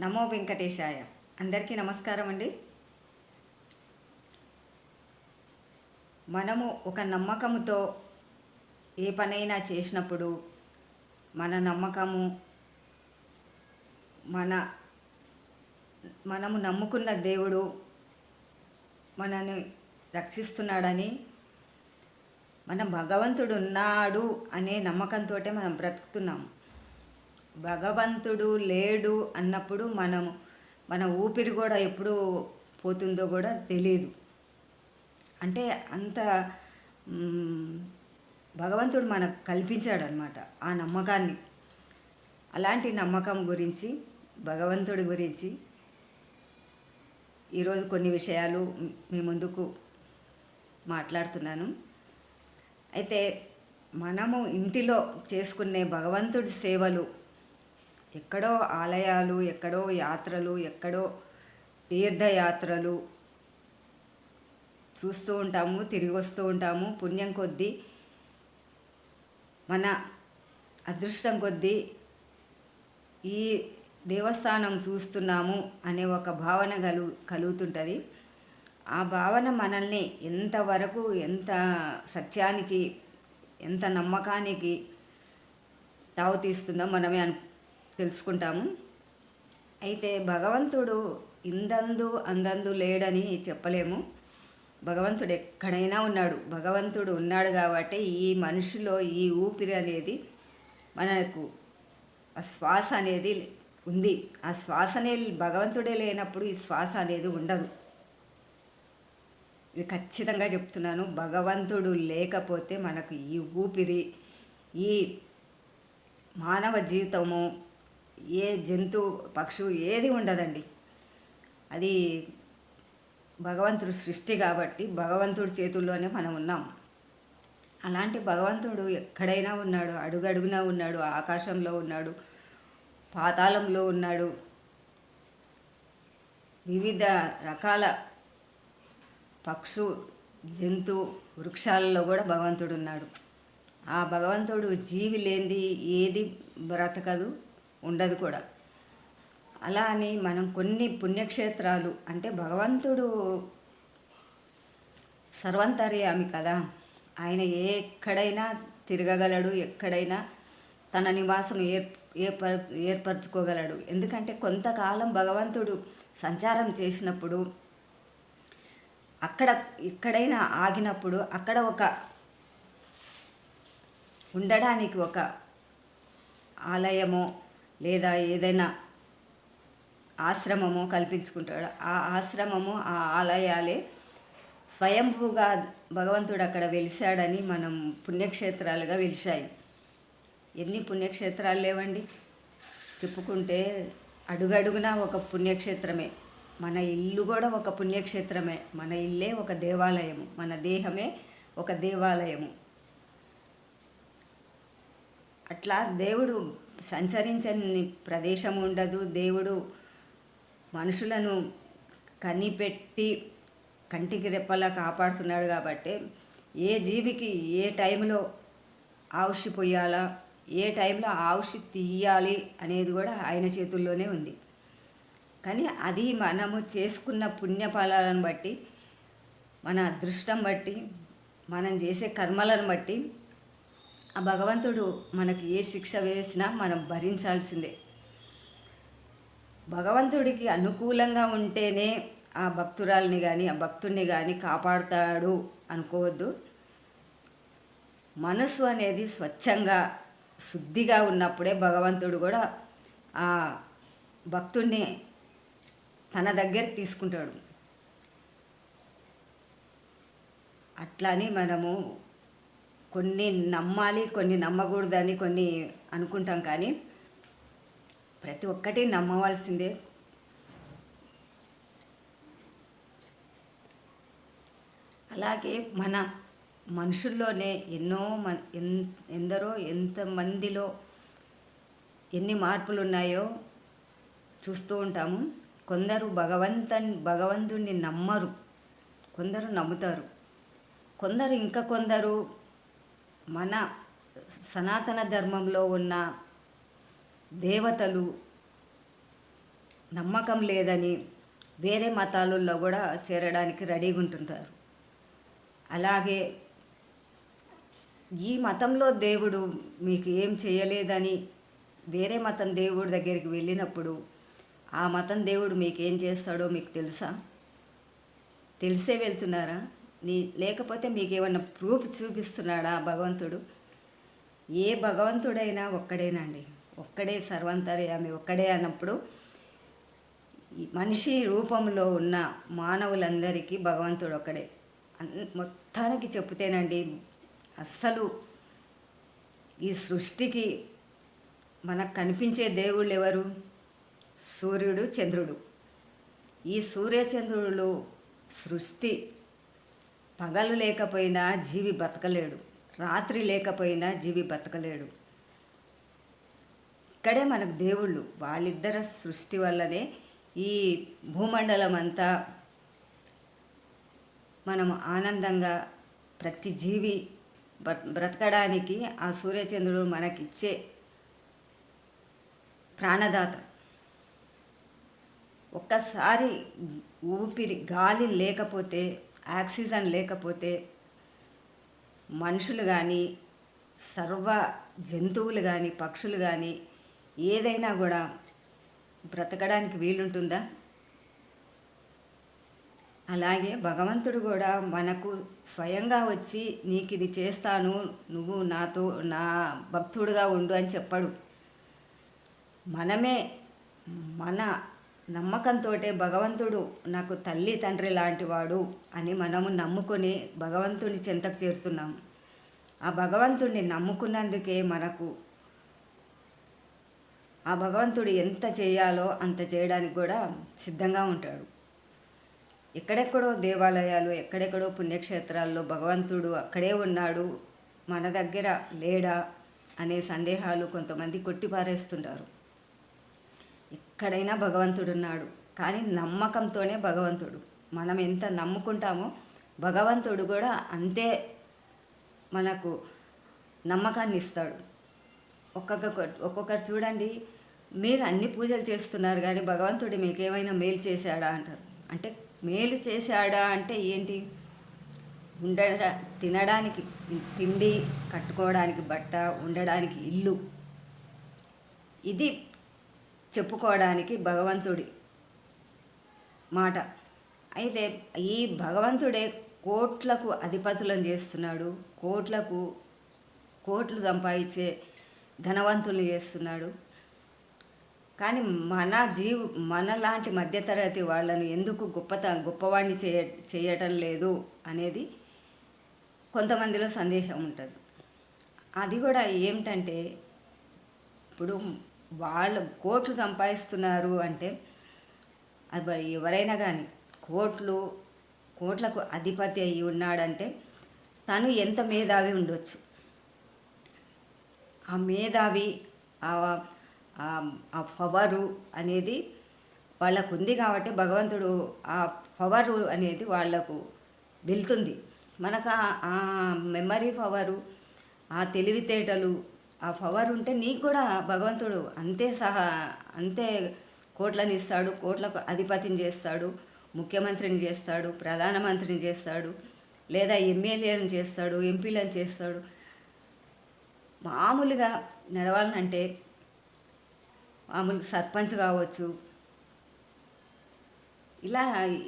నమో వెంకటేశాయ. అందరికీ నమస్కారం అండి మనము ఒక నమ్మకముతో ఏ పనైనా చేసినప్పుడు మన నమ్మకము మన మనము నమ్ముకున్న దేవుడు మనని రక్షిస్తున్నాడని మన భగవంతుడు ఉన్నాడు అనే నమ్మకంతో మనం బ్రతుకుతున్నాము. భగవంతుడు లేడు అన్నప్పుడు మనము మన ఊపిరి కూడా ఎప్పుడు పోతుందో కూడా తెలియదు అంటే అంత భగవంతుడు మనకు కల్పించాడు అనమాట ఆ నమ్మకాన్ని. అలాంటి నమ్మకం గురించి భగవంతుడి గురించి ఈరోజు కొన్ని విషయాలు మీ ముందుకు మాట్లాడుతున్నాను. అయితే మనము ఇంటిలో చేసుకునే భగవంతుడి సేవలు ఎక్కడో ఆలయాలు ఎక్కడో యాత్రలు ఎక్కడో తీర్థయాత్రలు చూస్తూ ఉంటాము తిరిగి వస్తూ ఉంటాము. పుణ్యం కొద్దీ మన అదృష్టం కొద్దీ ఈ దేవస్థానం చూస్తున్నాము అనే ఒక భావన కలు కలుగుతుంటుంది. ఆ భావన మనల్ని ఎంతవరకు ఎంత సత్యానికి ఎంత నమ్మకానికి తావు తీస్తుందో మనమే అను తెలుసుకుంటాము. అయితే భగవంతుడు ఇందందు అందందు లేడని చెప్పలేము. భగవంతుడు ఎక్కడైనా ఉన్నాడు. భగవంతుడు ఉన్నాడు కాబట్టి ఈ మనిషిలో ఈ ఊపిరి అనేది మనకు ఆ శ్వాస అనేది ఉంది. ఆ శ్వాసనే భగవంతుడే లేనప్పుడు ఈ శ్వాస అనేది ఉండదు. ఇది ఖచ్చితంగా చెప్తున్నాను. భగవంతుడు లేకపోతే మనకు ఈ ఊపిరి ఈ మానవ జీవితము ఏ జంతు పక్షు ఏది ఉండదండి. అది భగవంతుడు సృష్టి కాబట్టి భగవంతుడి చేతుల్లోనే మనం ఉన్నాం. అలాంటి భగవంతుడు ఎక్కడైనా ఉన్నాడు అడుగడుగునా ఉన్నాడు ఆకాశంలో ఉన్నాడు పాతాళంలో ఉన్నాడు. వివిధ రకాల పక్షు జంతు వృక్షాలలో కూడా భగవంతుడు ఉన్నాడు. ఆ భగవంతుడు జీవి లేనిది ఏది బ్రతకదు. ఉండదు కూడా. అలా అని మనం కొన్ని పుణ్యక్షేత్రాలు అంటే భగవంతుడు సర్వంతర్యామి కదా ఆయన ఎక్కడైనా తిరగగలడు ఎక్కడైనా తన నివాసం ఏర్ ఏర్పర ఏర్పరచుకోగలడు. ఎందుకంటే కొంతకాలం భగవంతుడు సంచారం చేసినప్పుడు అక్కడ ఎక్కడైనా ఆగినప్పుడు అక్కడ ఒక ఉండడానికి ఒక ఆలయమో లేదా ఏదైనా ఆశ్రమము కల్పించుకుంటాడు. ఆ ఆశ్రమము ఆ ఆలయాలే స్వయంభూగా భగవంతుడు అక్కడ వెలిశాడని మనం పుణ్యక్షేత్రాలుగా వెలిశాయి. ఎన్ని పుణ్యక్షేత్రాలు లేవండి? చెప్పుకుంటే అడుగడుగునా ఒక పుణ్యక్షేత్రమే. మన ఇల్లు కూడా ఒక పుణ్యక్షేత్రమే. మన ఇల్లే ఒక దేవాలయము. మన దేహమే ఒక దేవాలయము. అట్లా దేవుడు సంచరించని ప్రదేశం ఉండదు. దేవుడు మనుషులను కనిపెట్టి కంటికి రెప్పలా కాపాడుతున్నాడు కాబట్టి ఏ జీవికి ఏ టైంలో ఆవుషి పొయ్యాలా ఏ టైంలో ఆవుషి తీయాలి అనేది కూడా ఆయన చేతుల్లోనే ఉంది. కానీ అది మనము చేసుకున్న పుణ్యఫలాలను బట్టి మన అదృష్టం బట్టి మనం చేసే కర్మలను బట్టి ఆ భగవంతుడు మనకి ఏ శిక్ష వేసినా మనం భరించాల్సిందే. భగవంతుడికి అనుకూలంగా ఉంటేనే ఆ భక్తురాల్ని కానీ ఆ భక్తుడిని కానీ కాపాడుతాడు అనుకోవద్దు. మనసు అనేది స్వచ్ఛంగా శుద్ధిగా ఉన్నప్పుడే భగవంతుడు కూడా ఆ భక్తుడిని తన దగ్గరికి తీసుకుంటాడు. అట్లానే మనము కొన్ని నమ్మాలి కొన్ని నమ్మకూడదని కొన్ని అనుకుంటాం కానీ ప్రతి ఒక్కటి నమ్మవలసిందే. అలాగే మన మనుషుల్లోనే ఎన్నో మన్ ఎన్- ఎందరో ఎంతమందిలో ఎన్ని మార్పులు ఉన్నాయో చూస్తూ ఉంటాము. కొందరు భగవంతన్ భగవంతుణ్ణి నమ్మరు కొందరు నమ్ముతారు. కొందరు ఇంకా కొందరు మన సనాతన ధర్మంలో ఉన్న దేవతలు నమ్మకం లేదని వేరే మతాలలో కూడా చేరడానికి రెడీగా ఉంటుంటారు. అలాగే ఈ మతంలో దేవుడు మీకు ఏం చేయలేదని వేరే మతం దేవుడి దగ్గరికి వెళ్ళినప్పుడు ఆ మతం దేవుడు మీకు ఏం చేస్తాడో మీకు తెలుసా? తెలిసే వెళ్తున్నారా? నీ లేకపోతే మీకు ఏమన్నా ప్రూఫ్ చూపిస్తున్నాడా భగవంతుడు? ఏ భగవంతుడైనా ఒక్కడేనండి ఒక్కడే సర్వంతర్యామి ఒక్కడే అన్నప్పుడు మనిషి రూపంలో ఉన్న మానవులందరికీ భగవంతుడు ఒక్కడే. మొత్తానికి చెప్తేనండి అస్సలు ఈ సృష్టికి మనకు కనిపించే దేవుళ్ళు ఎవరు? సూర్యుడు చంద్రుడు. ఈ సూర్యచంద్రుడు సృష్టి పగలు లేకపోయినా జీవి బతకలేడు. రాత్రి లేకపోయినా జీవి బతకలేడు. ఇక్కడే మనకు దేవుళ్ళు. వాళ్ళిద్దర సృష్టి వల్లనే ఈ భూమండలం అంతా మనం ఆనందంగా ప్రతి జీవి బ్రతకడానికి ఆ సూర్యచంద్రుడు మనకిచ్చే ప్రాణదాత. ఒక్కసారి ఊపిరి గాలి లేకపోతే ఆక్సిజన్ లేకపోతే మనుషులు కానీ సర్వ జంతువులు కానీ పక్షులు కానీ ఏదైనా కూడా బ్రతకడానికి వీలుంటుందా? అలాగే భగవంతుడు కూడా మనకు స్వయంగా వచ్చి నీకు ఇది చేస్తాను నువ్వు నాతో నా భక్తుడుగా ఉండు అని చెప్పడు. మనమే మన నమ్మకంతో భగవంతుడు నాకు తల్లి తండ్రి లాంటివాడు అని మనము నమ్ముకొని భగవంతుని చెంతకు చేరుతున్నాము ఆ భగవంతుడిని నమ్ముకున్నందుకే మనకు ఆ భగవంతుడు ఎంత చేయాలో అంత చేయడానికి కూడా సిద్ధంగా ఉంటాడు. ఎక్కడెక్కడో దేవాలయాలు ఎక్కడెక్కడో పుణ్యక్షేత్రాల్లో భగవంతుడు అక్కడే ఉన్నాడు మన దగ్గర లేడా అనే సందేహాలు కొంతమంది కొట్టిపారేస్తుంటారు. ఎక్కడైనా భగవంతుడు ఉన్నాడు కానీ నమ్మకంతోనే భగవంతుడు. మనం ఎంత నమ్ముకుంటామో భగవంతుడు కూడా అంతే మనకు నమ్మకాన్ని ఇస్తాడు. ఒక్కొక్క ఒక్కొక్కరు చూడండి మీరు అన్ని పూజలు చేస్తున్నారు కానీ భగవంతుడు మీకు ఏమైనా మేలు చేశాడా అంటారు. అంటే మేలు చేశాడా అంటే ఏంటి? ఉండ తినడానికి తిండి కట్టుకోవడానికి బట్ట ఉండడానికి ఇల్లు. ఇది చెప్పుకోవడానికి భగవంతుడి మాట. అయితే ఈ భగవంతుడే కోట్లకు అధిపతులను చేస్తున్నాడు. కోట్లకు కోట్లు సంపాదించే ధనవంతుల్ని చేస్తున్నాడు. కానీ మన జీవు మనలాంటి మధ్యతరగతి వాళ్ళను ఎందుకు గొప్పత గొప్పవాడిని చేయ చేయటం లేదు అనేది కొంతమందిలో సందేశం ఉంటుంది. అది కూడా ఏమిటంటే ఇప్పుడు వాళ్ళు కోట్లు సంపాదిస్తున్నారు అంటే అది ఎవరైనా కానీ కోట్లు కోట్లకు అధిపతి అయి ఉన్నాడంటే తను ఎంత మేధావి ఉండొచ్చు? ఆ మేధావి ఆ ఆ- పవరు అనేది వాళ్ళకు ఉంది కాబట్టి భగవంతుడు ఆ పవరు అనేది వాళ్ళకు వెళ్తుంది. మనకు ఆ మెమరీ పవరు ఆ తెలివితేటలు ఆ పవర్ ఉంటే నీకు కూడా భగవంతుడు అంతే సహా అంతే కోట్లని ఇస్తాడు కోట్లకు అధిపతిని చేస్తాడు ముఖ్యమంత్రిని చేస్తాడు ప్రధానమంత్రిని చేస్తాడు లేదా ఎమ్మెల్యేలను చేస్తాడు ఎంపీలను చేస్తాడు. మామూలుగా నడవాలంటే మామూలు సర్పంచ్ కావచ్చు. ఇలా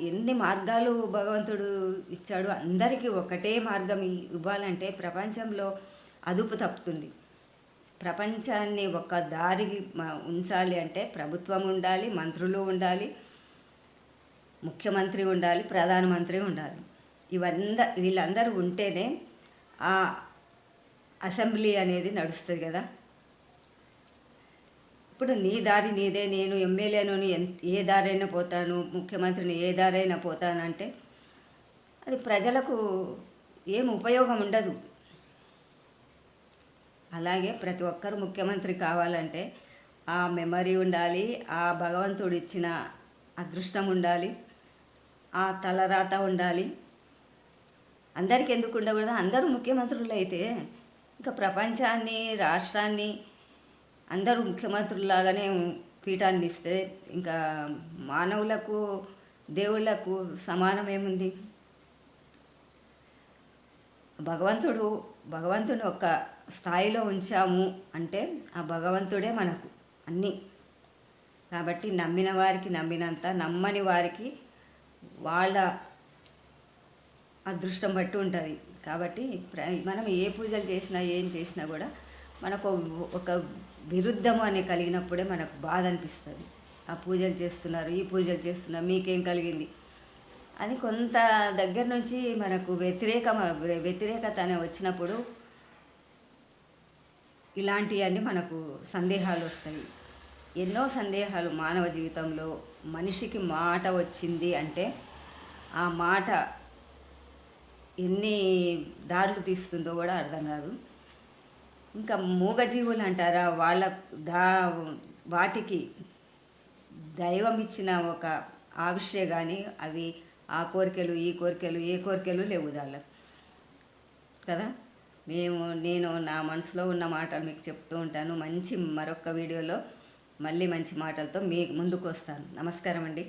ఎన్ని మార్గాలు భగవంతుడు ఇచ్చాడు అందరికీ ఒకటే మార్గం ఇవ్వాలంటే ప్రపంచంలో అదుపు తప్పుతుంది. ప్రపంచాన్ని ఒక దారికి ఉంచాలి అంటే ప్రభుత్వం ఉండాలి మంత్రులు ఉండాలి ముఖ్యమంత్రి ఉండాలి ప్రధానమంత్రి ఉండాలి. ఇవంద వీళ్ళందరూ ఉంటేనే ఆ అసెంబ్లీ అనేది నడుస్తుంది కదా. ఇప్పుడు నీ దారి నీదే నేను ఎమ్మెల్యేను ఏ దారైనా పోతాను ముఖ్యమంత్రిని ఏ దారైనా పోతానంటే అది ప్రజలకు ఏం ఉపయోగం ఉండదు. అలాగే ప్రతి ఒక్కరు ముఖ్యమంత్రి కావాలంటే ఆ మెమరీ ఉండాలి ఆ భగవంతుడు ఇచ్చిన అదృష్టం ఉండాలి ఆ తలరాత ఉండాలి. అందరికి ఎందుకు ఉండకూడదు? అందరూ ముఖ్యమంత్రులు అయితే ఇంకా ప్రపంచాన్ని రాష్ట్రాన్ని అందరూ ముఖ్యమంత్రుల్లాగానే పీఠాన్ని ఇస్తే ఇంకా మానవులకు దేవుళ్ళకు సమానం ఏముంది? భగవంతుడు భగవంతుని ఒక స్థాయిలో ఉంచాము అంటే ఆ భగవంతుడే మనకు అన్నీ. కాబట్టి నమ్మిన వారికి నమ్మినంత నమ్మని వారికి వాళ్ళ అదృష్టం బట్టి ఉంటుంది. కాబట్టి ప్ర- మనం ఏ పూజలు చేసినా ఏం చేసినా కూడా మనకు ఒక విరుద్ధము అని కలిగినప్పుడే మనకు బాధ అనిపిస్తుంది. ఆ పూజలు చేస్తున్నారు ఈ పూజలు చేస్తున్నారు మీకేం కలిగింది? అని కొంత దగ్గర నుంచి మనకు వ్యతిరేక వ్యతిరేకత అనే వచ్చినప్పుడు ఇలాంటివన్నీ మనకు సందేహాలు వస్తాయి. ఎన్నో సందేహాలు మానవ జీవితంలో మనిషికి మాట వచ్చింది అంటే ఆ మాట ఎన్ని దారులు తీస్తుందో కూడా అర్థం కాదు. ఇంకా మూగజీవులు అంటారా? వాళ్ళ దా వాటికి దైవం ఇచ్చిన ఒక ఆవిష్య కానీ అవి ఆ కోరికలు ఈ కోరికలు ఏ కోరికలు లేవు దాళ్ళకు కదా? మేము నేను నా మనసులో ఉన్న మాటలు మీకు చెప్తూ ఉంటాను. మంచి మరొక వీడియోలో మళ్ళీ మంచి మాటలతో మీ ముందుకు వస్తాను. నమస్కారం అండి